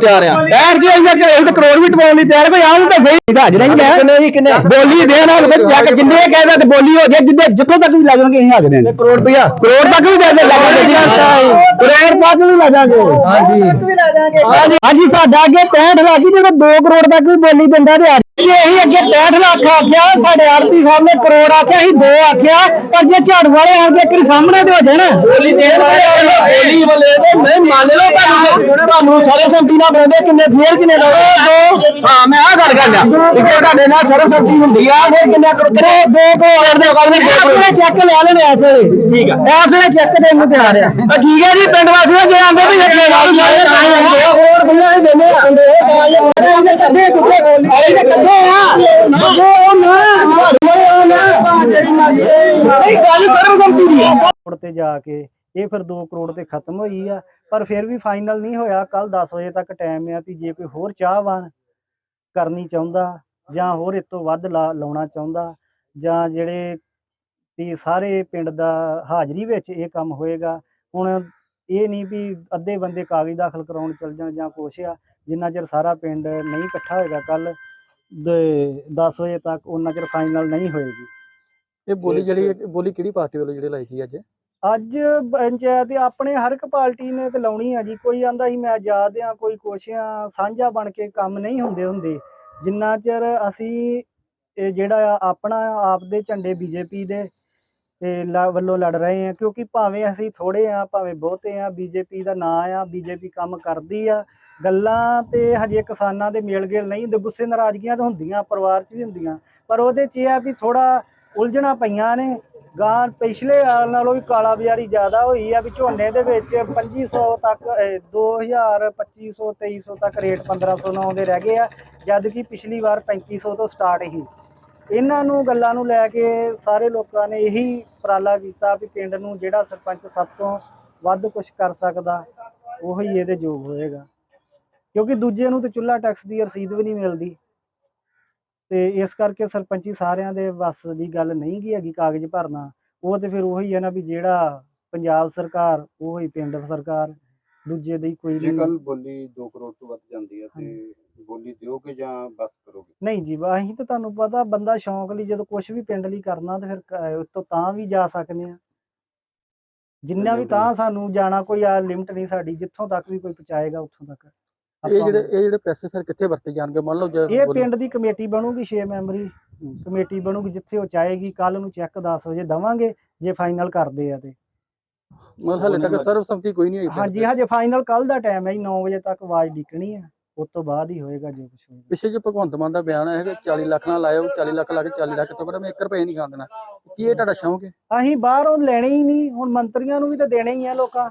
ਤਿਆਰ ਆ। ਯਾਰ ਜੀ ਇੰਨਾ ਇੱਕ ਕਰੋੜ ਵੀ ਟਵਾਉਣ ਲਈ ਤਿਆਰ ਕੋਈ ਆਉਂ ਤਾਂ ਸਹੀ ਹਾਜ਼ਰ ਨਹੀਂ ਹੈ ਕਿੰਨੇ ਜੀ ਕਿੰਨੇ? ਬੋਲੀ ਦੇ ਨਾਲ ਵਿੱਚ ਜਾ ਕੇ ਜਿੰਨੇ ਕਹਿੰਦਾ ਤੇ ਬੋਲੀ ਹੋ ਜੇ ਜਿੱਦੇ ਜਿੱਥੋਂ ਤੱਕ ਵੀ ਲੈ ਜਾਣਗੇ ਅਸੀਂ ਹਾਜ਼ਰ ਹਾਂ। ਕਰੋੜ ਰੁਪਇਆ ਕਰੋੜ ਤੱਕ ਵੀ ਦੇ ਦੇ ਲਾਵਾਂਗੇ ਜੀ ਕਰੋੜ ਤੱਕ ਵੀ ਲੈ ਜਾਾਂਗੇ ਹਾਂਜੀ। ਹਾਂਜੀ ਸਾਡਾ ਅੱਗੇ 65 ਲੱਖ ਹੀ ਜਦੋਂ 2 ਕਰੋੜ ਤੱਕ ਵੀ ਬੋਲੀ ਦਿੰਦਾ ਤੇ ਜੀ ਅਸੀਂ ਅੱਗੇ 65 ਲੱਖ ਆਖਿਆ ਸਾਡੇ ਆਰਤੀ ਸਾਹਿਬ ਨੇ ਕਰੋੜ ਆਖਿਆ ਅਸੀਂ 2 ਆਖਿਆ ਪਰ ਜੇ ਝਾੜੂ ਵਾਲੇ ਆ ਕੇ ਇੱਕ ਸਾਹਮਣੇ ਤੇ ਹੋ ਜਾਣ। ਬੋਲੀ ਦੇਣ ਵਾਲੇ ਬੋਲੀ ਵਾਲੇ ਤੇ ਮੈਂ ਮੰਨ ਲਓ ਤੁਹਾਨੂੰ ਤੁਹਾਨੂੰ ਸਰਵਸੰਮਤੀ ਨਾਲ ਬਣਾਉਂਦੇ ਕਿੰਨੇ ਫੇਰ ਕਿੰਨੇ ਦੋ ਹਾਂ ਮੈਂ ਆ ਗੱਲ ਕਰਦਾ। ਇੱਥੇ ਤੁਹਾਡੇ ਨਾਲ ਸਰਵਸੰਮਤੀ ਹੁੰਦੀ ਆ ਫਿਰ ਕਿੰਨਾ ਕਰੋ? ਦੋ ਕਰੋੜ ਦੇ। ਕਰਦੇ ਆਪਣੇ ਚੈੱਕ ਲੈ ਲੈਣੇ ਐਸੇ ਠੀਕ ਆ। ਐਸੇ ਚੈੱਕ ਦੇਣ ਨੂੰ ਤਿਆਰ ਆ। ਠੀਕ ਹੈ ਜੀ ਪਿੰਡ ਵਾਸੀਆਂ ਜੇ ਆਂਦੇ ਵੀ ਇਹ ਸਾਰੇ ਹੋਰ ਬੰਦਾ ਦਿੰਦੇ ਆ। ਕੱਢੇ ਕੱਢੇ ਆ ਉਹ ਨਾ ਉਹ ਨਾ ਇਹ ਗੱਲ ਸਰਵਸੰਮਤੀ ਦੀ ਆ ਕਰੋੜ ਤੇ ਜਾ ਕੇ ਇਹ ਫਿਰ 2 ਕਰੋੜ ਤੇ ਖਤਮ ਹੋਈ ਆ, ਪਰ ਫਿਰ ਵੀ ਫਾਈਨਲ ਨਹੀਂ ਹੋਇਆ। ਕੱਲ 10 ਵਜੇ ਤੱਕ ਟਾਈਮ ਆ ਵੀ ਜੇ ਕੋਈ ਹੋਰ ਚਾਹਵਾਨ ਕਰਨੀ ਚਾਹੁੰਦਾ ਜਾਂ ਹੋਰ ਇਸ ਤੋਂ ਵੱਧ ਲਾ- ਲਾਉਣਾ ਚਾਹੁੰਦਾ ਜਾਂ ਜਿਹੜੇ ਵੀ ਸਾਰੇ ਪਿੰਡ ਦਾ ਹਾਜ਼ਰੀ ਵਿੱਚ ਇਹ ਕੰਮ ਹੋਏਗਾ, ਹੁਣ ਇਹ ਨਹੀਂ ਵੀ ਅੱਧੇ ਬੰਦੇ ਕਾਗਜ਼ ਦਾਖਲ ਕਰਾਉਣ ਚੱਲ ਜਾਣ ਜਾਂ ਕੁਛ ਆ, ਜਿੰਨਾ ਚਿਰ ਸਾਰਾ ਪਿੰਡ ਨਹੀਂ ਇਕੱਠਾ ਹੋਏਗਾ ਕੱਲ 10 ਵਜੇ ਤੱਕ ਉਹਨਾਂ ਚਿਰ ਫਾਈਨਲ ਨਹੀਂ ਹੋਏਗੀ। ਇਹ ਬੋਲੀ ਜਿਹੜੀ ਬੋਲੀ ਕਿਹੜੀ ਪਾਰਟੀ ਵੱਲੋਂ ਜਿਹੜੀ ਲਾਈ ਸੀ ਅੱਜ? ਅੱਜ ਪੰਚਾਇਤ ਆਪਣੇ ਹਰ ਇੱਕ ਪਾਰਟੀ ਨੇ ਤੇ ਲਾਉਣੀ ਆ ਜੀ। ਕੋਈ ਆਂਦਾ ਸੀ ਮੈਂ ਆਜ਼ਾਦ ਆ ਕੋਈ ਕੁਛ ਆ ਸਾਂਝਾ ਬਣ ਕੇ ਕੰਮ ਨਹੀਂ ਹੁੰਦੇ ਹੁੰਦੇ। ਜਿੰਨਾ ਚਿਰ ਅਸੀਂ ਇਹ ਜਿਹੜਾ ਆਪਣਾ ਆਪ ਦੇ ਝੰਡੇ ਬੀਜੇਪੀ ਦੇ ਵੱਲੋਂ ਲੜ ਰਹੇ ਆ ਕਿਉਂਕਿ ਭਾਵੇਂ ਅਸੀਂ ਥੋੜੇ ਆ ਭਾਵੇਂ ਬਹੁਤੇ ਆ ਬੀਜੇਪੀ ਦਾ ਨਾਂ ਆ ਬੀਜੇਪੀ ਕੰਮ ਕਰਦੀ ਆ ਗੱਲਾਂ ਤੇ ਹਜੇ ਕਿਸਾਨਾਂ ਦੇ ਮੇਲ ਗੇਲ ਨਹੀਂ ਹੁੰਦੇ ਗੁੱਸੇ ਨਾਰਾਜ਼ਗੀਆਂ ਤਾਂ ਹੁੰਦੀਆਂ ਪਰਿਵਾਰ 'ਚ ਵੀ ਹੁੰਦੀਆਂ। ਪਰ ਉਹਦੇ 'ਚ ਇਹ ਆ ਵੀ ਥੋੜਾ ਉਲਝਣਾ ਪਈਆਂ ਨੇ। ਗਾਂ ਪਿਛਲੇ ਸਾਲ ਨਾਲੋਂ ਵੀ ਕਾਲਾ ਬਾਜ਼ਾਰੀ ਜ਼ਿਆਦਾ ਹੋਈ ਆ ਵੀ ਝੋਨੇ ਦੇ ਵਿੱਚ 2500 ਤੱਕ ਅਹ, 2000 2500 2300 ਤੱਕ ਰੇਟ 1500 ਨਾਲ ਆਉਂਦੇ ਰਹਿ ਗਏ ਆ ਜਦ ਕਿ ਪਿਛਲੀ ਵਾਰ 3500 ਤੋਂ ਸਟਾਰਟ ਹੀ ਇਹਨਾਂ ਨੂੰ ਗੱਲਾਂ ਨੂੰ ਲੈ ਕੇ ਸਾਰੇ ਲੋਕਾਂ ਨੇ ਇਹੀ ਉਪਰਾਲਾ ਕੀਤਾ ਵੀ ਪਿੰਡ ਨੂੰ ਜਿਹੜਾ ਸਰਪੰਚ ਸਭ ਤੋਂ ਵੱਧ ਕੁਝ ਕਰ ਸਕਦਾ ਉਹੀ ਇਹਦੇ ਯੋਗ ਹੋਏਗਾ। ਕਿਉਂਕਿ ਦੂਜੇ ਨੂੰ ਤੇ ਚੁੱਲ੍ਹਾ ਟੈਕਸ ਦੀ ਰਸੀਦ ਵੀ ਨਹੀਂ ਮਿਲਦੀ। ਤੇ ਇਸ ਕਰਕੇ ਸਰਪੰਚੀ ਸਾਰਿਆਂ ਦੇ ਵੱਸ ਦੀ ਗੱਲ ਨਹੀਂ ਗੀ ਹੈਗੀ ਕਾਗਜ਼ ਭਰਨਾ। ਉਹ ਤੇ ਫਿਰ ਉਹੀ ਹੈ ਨਾ ਵੀ ਜਿਹੜਾ ਪੰਜਾਬ ਸਰਕਾਰ ਉਹੀ ਪਿੰਡ ਸਰਕਾਰ ਦੂਜੇ ਦੀ ਕੋਈ ਨਹੀਂ। ਕੱਲ ਬੋਲੀ 2 ਕਰੋੜ ਤੋਂ ਵੱਧ ਜਾਂਦੀ ਹੈ ਤੇ ਬੋਲੀ ਦਿਓਗੇ ਜਾਂ ਬਸ ਕਰੋਗੇ? ਨਹੀਂ ਜੀ ਅਸੀਂ ਤਾਂ ਤੁਹਾਨੂੰ ਪਤਾ ਬੰਦਾ ਸ਼ੌਂਕ ਲਈ ਜਦੋਂ ਕੁਝ ਵੀ ਪਿੰਡ ਲਈ ਕਰਨਾ ਤੇ ਫਿਰ ਕ- ਉਸ ਤੋਂ ਤਾਂ ਵੀ ਜਾ ਸਕਦੇ ਆ। ਜਿੰਨਾ ਵੀ ਤਾਂ ਸਾਨੂੰ ਜਾਣਾ ਕੋਈ ਆ ਲਿਮਟ ਨਹੀਂ ਸਾਡੀ ਜਿੱਥੋਂ ਤੱਕ ਵੀ ਕੋਈ ਪਹੁੰਚਾਏਗਾ ਉੱਥੋਂ ਤੱਕ। ਇਹ ਜਿਹੜੇ ਇਹ ਜਿਹੜੇ ਪੈਸੇ ਫਿਰ ਕਿੱਥੇ ਵਰਤੇ ਜਾਣਗੇ? ਮੰਨ ਲਓ ਜੇ ਇਹ ਪਿੰਡ ਦੀ ਕਮੇਟੀ ਬਣੂਗੀ 6 ਮੈਂਬਰੀ। ਕਮੇਟੀ ਬਣੂਗੀ ਜਿੱਥੇ ਉਹ ਚਾਹੇਗੀ ਕੱਲ ਨੂੰ ਚੈੱਕ 10 ਵਜੇ ਦਵਾਂਗੇ ਜੇ ਫਾਈਨਲ ਕਰਦੇ ਆ ਤੇ। ਮਤਲਬ ਹਲੇ ਤੱਕ ਸਰਵਸੰਮਤੀ ਕੋਈ ਨਹੀਂ ਹੋਈ ਹਾਂਜੀ। ਹਜੇ ਫਾਈਨਲ ਕੱਲ ਦਾ ਟਾਈਮ ਹੈ ਜੀ 9 ਵਜੇ ਤੱਕ ਆਵਾਜ਼ ਡਿੱਕਣੀ ਆ। ਉਸ ਤੋਂ ਬਾਅਦ ਹੀ ਹੋਏਗਾ ਜੋ ਕੁਝ ਹੋਏਗਾ। ਪਿੱਛੇ ਜੇ ਭਗਵੰਤ ਮਾਨ ਦਾ ਬਿਆਨ ਹੈ ਕਿ 40 ਲੱਖ ਨਾਲ ਲਾਇਓ 40 ਲੱਖ ਲਾ ਕੇ 40 ਲੱਖ ਤੋਂ ਮੈਂ 1 ਰੁਪਏ ਨਹੀਂ ਖਾਣ ਦੇਣਾ। ਕੀ ਇਹ ਤੁਹਾਡਾ ਸ਼ੌਂਕ ਹੈ? ਅਸੀਂ ਬਾਹਰੋਂ ਲੈਣੇ ਹੀ ਨਹੀਂ ਹੁਣ ਮੰਤਰੀਆਂ ਨੂੰ ਵੀ ਤਾਂ ਦੇਣੇ ਹੀ ਆ ਲੋਕਾਂ।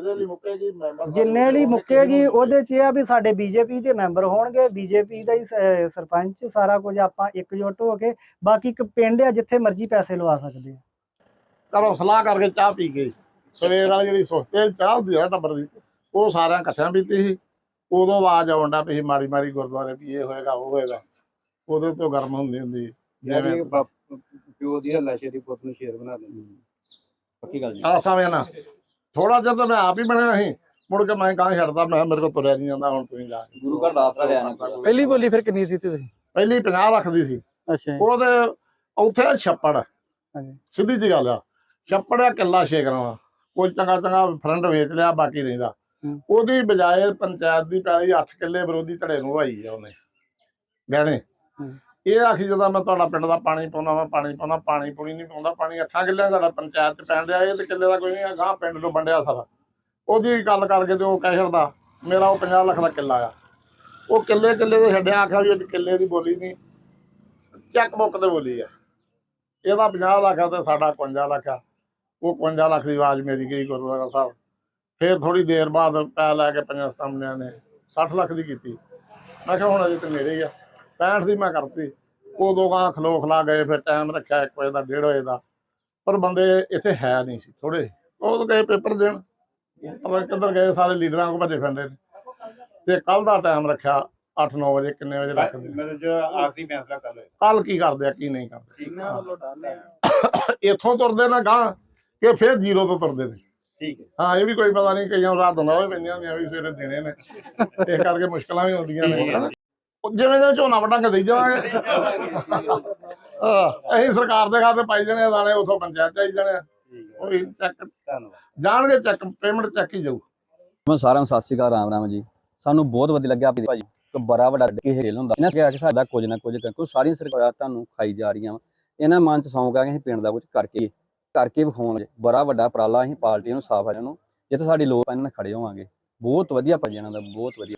ਜਿਹਦੇ ਲਈ ਮੁੱਕੇਗੀ ਮੈਂਬਰ ਜਿੰਨੇ ਲਈ ਮੁੱਕੇਗੀ ਉਹਦੇ 'ਚ ਇਹ ਆ ਵੀ ਸਾਡੇ ਬੀਜੇਪੀ ਦੇ ਮੈਂਬਰ ਹੋਣਗੇ ਬੀਜੇਪੀ ਦਾ ਹੀ ਸ- ਸਰਪੰਚ ਸਾਰਾ ਕੁਝ ਆਪਾਂ ਇਕਜੁੱਟ ਹੋ ਕੇ ਬਾਕੀ ਇੱਕ ਪਿੰਡ ਆ ਜਿੱਥੇ ਮਰਜ਼ੀ ਪੈਸੇ ਲਵਾ ਸਕਦੇ ਆ। ਘਰੋਂ ਸਲਾਹ ਕਰਕੇ ਚਾਹ ਪੀ ਗਏ। ਸਵੇਰ ਵਾਲੀ ਜਿਹੜੀ ਸੁਸਤੇ ਚਾਹ ਹੁੰਦੀ ਆ ਟੱਬਰ ਦੀ ਉਹ ਸਾਰਿਆਂ ਇਕੱਠਿਆਂ ਪੀਤੀ ਸੀ। ਉਦੋਂ ਆਵਾਜ਼ ਆਉਂਦਾ ਵੀ ਮਾੜੀ ਮਾੜੀ ਗੁਰਦੁਆਰੇ ਵੀ ਇਹ ਹੋਏਗਾ ਉਹ ਹੋਏਗਾ। ਉਹਦੇ ਤੋਂ ਗਰਮ ਹੁੰਦੀ ਹੁੰਦੀ ਜਿਵੇਂ ਪਿਓ ਦੀ ਹੱਲਾਸ਼ੇ ਦੀ ਪੁੱਤ ਨੂੰ ਸ਼ੇਰ ਬਣਾ ਦਿੰਦੇ। ਪੱਕੀ ਗੱਲ ਜੀ। ਆ ਸਮੇਂ ਨਾ ਥੋੜਾ ਜਿਹਾ ਤਾਂ ਮੈਂ ਆਪ ਹੀ ਬਣਿਆ ਸੀ ਮੁੜ ਕੇ ਮੈਂ ਕਾਂ ਛੱਡਦਾ ਮੈਂ ਕਿਹਾ ਮੇਰੇ ਕੋਲ ਤੁਰਿਆ ਨਹੀਂ ਜਾਂਦਾ ਹੁਣ ਤੁਸੀਂ ਜਾ ਕੇ। ਗੁਰੂ ਘਰ ਦਾ ਆਸਰਾ ਲਿਆ ਨਾ ਪਹਿਲੀ ਬੋਲੀ ਫਿਰ ਕਿੰਨੀ ਦਿੱਤੀ ਤੁਸੀਂ ਪਹਿਲੀ 50 ਲੱਖ ਦੀ ਸੀ ਅੱਛਾ ਜੀ। ਉਹਦੇ ਉੱਥੇ ਛੱਪੜ ਹਾਂਜੀ। ਸਿੱਧੀ ਜੀ ਗੱਲ ਆ ਛੱਪੜ ਆ ਕਿੱਲਾ ਛੇਕਣਾ ਵਾ ਕੋਈ ਚੰਗਾ ਚੰਗਾ ਫਰੰਟ ਵੇਚ ਲਿਆ ਬਾਕੀ ਰਹਿੰਦਾ ਹੂੰ। ਉਹਦੀ ਬਜਾਏ ਪੰਚਾਇਤ ਦੀ ਪੈਲੀ 8 ਕਿੱਲੇ ਵਿਰੋਧੀ ਧੜੇ ਨੂੰ ਵਾਈ ਆ ਉਹਨੇ ਗਹਿਣੇ ਹੂੰ। ਇਹ ਆਖੀ ਜਦੋਂ ਮੈਂ ਤੁਹਾਡਾ ਪਿੰਡ ਦਾ ਪਾਣੀ ਪਾਉਣਾ ਵਾ, ਪਾਣੀ ਪਾਉਣਾ ਪਾਣੀ ਪੂਣੀ ਨਹੀਂ ਪਾਉਂਦਾ, ਪਾਣੀ ਅੱਠਾਂ ਕਿੱਲਿਆਂ ਦਾ ਪੰਚਾਇਤ ਚ ਪੈਣ ਡਿਆ, ਇਹ ਤੇ ਕਿੱਲੇ ਦਾ ਕੋਈ ਨਹੀਂ ਗਾਂ ਪਿੰਡ ਨੂੰ ਵੰਡਿਆ ਸਾਰਾ। ਉਹਦੀ ਗੱਲ ਕਰਕੇ ਤੇ ਉਹ ਕਹਿ ਛੱਡਦਾ, ਮੇਰਾ ਉਹ 50 ਲੱਖ ਦਾ ਕਿੱਲਾ ਆ। ਉਹ ਕਿੱਲੇ ਕਿੱਲੇ ਦੇ ਛੱਡਿਆ, ਆਖਿਆ ਵੀ ਇਹ ਕਿੱਲੇ ਦੀ ਬੋਲੀ ਨਹੀਂ। ਚੈੱਕ ਬੁੱਕ ਤੇ ਬੋਲੀ ਆ। ਇਹਦਾ 50 ਲੱਖ ਆ ਤੇ ਸਾਡਾ 51 ਲੱਖ ਆ। ਉਹ 51 ਲੱਖ ਦੀ ਆਵਾਜ਼ ਮੇਰੀ ਗਈ ਗੁਰਦੁਆਰਾ ਸਾਹਿਬ। ਫਿਰ ਥੋੜੀ ਦੇਰ ਬਾਅਦ ਪੈ ਲੈ ਕੇ ਪੰਜਾਂ ਸਾਹਮਣਿਆਂ ਨੇ 60 ਲੱਖ ਦੀ ਕੀਤੀ। ਮੈਂ ਕਿਹਾ ਹੁਣ ਅਜੇ ਤੇ ਮੇਰੇ ਹੀ ਆ। 65 ਦੀ ਮੈਂ ਕਰਤੀ। ਉਦੋਂ ਗਾਂ ਖਲੋ ਖਲਾ ਗਏ ਫਿਰ ਟਾਈਮ ਰੱਖਿਆ 1 ਵਜੇ ਦਾ 1:30 ਵਜੇ ਦਾ। ਪਰ ਬੰਦੇ ਇੱਥੇ ਹੈ ਨਹੀਂ ਸੀ ਥੋੜੇ ਉਹ ਗਏ ਪੇਪਰ ਦੇਣ। ਪਤਾ ਨੀ ਕਿੱਧਰ ਗਏ ਸਾਰੇ ਲੀਡਰਾਂ ਕੋ ਭੱਜੇ ਫਿਰਦੇ ਨੇ। ਤੇ ਕੱਲ ਦਾ ਟਾਈਮ ਰੱਖਿਆ 8-9 ਵਜੇ ਕਿੰਨੇ ਵਜੇ ਰੱਖਦੇ ਮੇਰੇ ਜੋ ਆਖਰੀ ਫੈਸਲਾ ਕਰ ਲਓ ਕੱਲ ਕੀ ਕਰਦੇ ਆ ਕੀ ਨਹੀਂ ਕਰਦੇ। ਇਹਨਾਂ ਵੱਲੋਂ ਹੈ। ਇੱਥੋਂ ਤੁਰਦੇ ਨਾ ਗਾਂ ਕਿ ਫਿਰ ਜ਼ੀਰੋ ਤੋਂ ਤੁਰਦੇ ਨੇ। ਠੀਕ ਹੈ। ਹਾਂ ਇਹ ਵੀ ਕੋਈ ਪਤਾ ਨਹੀਂ ਕਈਆਂ ਨੂੰ ਰਾਤ ਹੁੰਦਾ ਹੋਵੇ ਪੈਂਦੀਆਂ ਹੁੰਦੀਆਂ ਵੀ ਸਵੇਰੇ ਦੇਣੇ ਨੇ। ਇਸ ਕਰਕੇ ਮੁਸ਼ਕਲਾਂ ਵੀ ਹੁੰਦੀਆਂ ਨੇ। ਜਿਵੇਂ ਜਿਵੇਂ ਝੋਨਾ ਵਟਾਂਗੇ ਦੇਈ ਜਾਵਾਂਗੇ। ਆਹ, ਅਸੀਂ ਸਰਕਾਰ ਦੇ ਖਾਤੇ ਪਾਈ ਜਾਣੇ ਆ ਦਾਣੇ ਉਥੋਂ ਪੰਚਾਇਤ ਚ ਆਈ ਜਾਣੇ ਉਹ ਵੀ ਚੈੱਕ ਜਾਣਗੇ ਚੈੱਕ ਪੇਮੈਂਟ ਚੈੱਕ ਹੀ ਜਾਊ। ਮੈਂ ਸਾਰਿਆਂ ਨੂੰ ਸਤਿ ਸ਼੍ਰੀ ਅਕਾਲ ਰਾਮ ਰਾਮ ਜੀ। ਸਾਨੂੰ ਬਹੁਤ ਵਧੀਆ ਲੱਗਿਆ ਆਪਣੀ ਭਾਜੀ। ਇੱਕ ਬੜਾ ਵੱਡਾ ਡੱਕੇ ਹੇਲ ਹੁੰਦਾ। ਇਹਨਾਂ ਕਿਹਾ ਕਿ ਸਾਡਾ ਕੁਝ ਨਾ ਕੁਝ ਕਰ ਕੋਈ ਸਾਰੀਆਂ ਸਰਕਾਰਾਂ ਤੁਹਾਨੂੰ ਖਾਈ ਜਾ ਰਹੀਆਂ ਵਾ। ਇਹਨਾਂ ਮਨ ਚ ਸੌਂਕ ਆ ਕਿ ਅਸੀਂ ਪਿੰਡ ਦਾ ਕੁਝ ਕਰਕੇ ਕਰਕੇ ਵਿਖਾਉਣ ਬੜਾ ਵੱਡਾ ਉਪਰਾਲਾ ਅਸੀਂ ਪਾਰਟੀ ਨੂੰ ਸਾਫ਼ ਆ ਨੂੰ। ਜਿੱਥੇ ਸਾਡੀ ਲੋਕ ਇਹਨਾਂ ਨਾਲ ਖੜੇ ਹੋਵਾਂਗੇ। ਬਹੁਤ ਵਧੀਆ ਭਾਜੀ ਇਹਨਾਂ ਦਾ ਬਹੁਤ ਵਧੀਆ।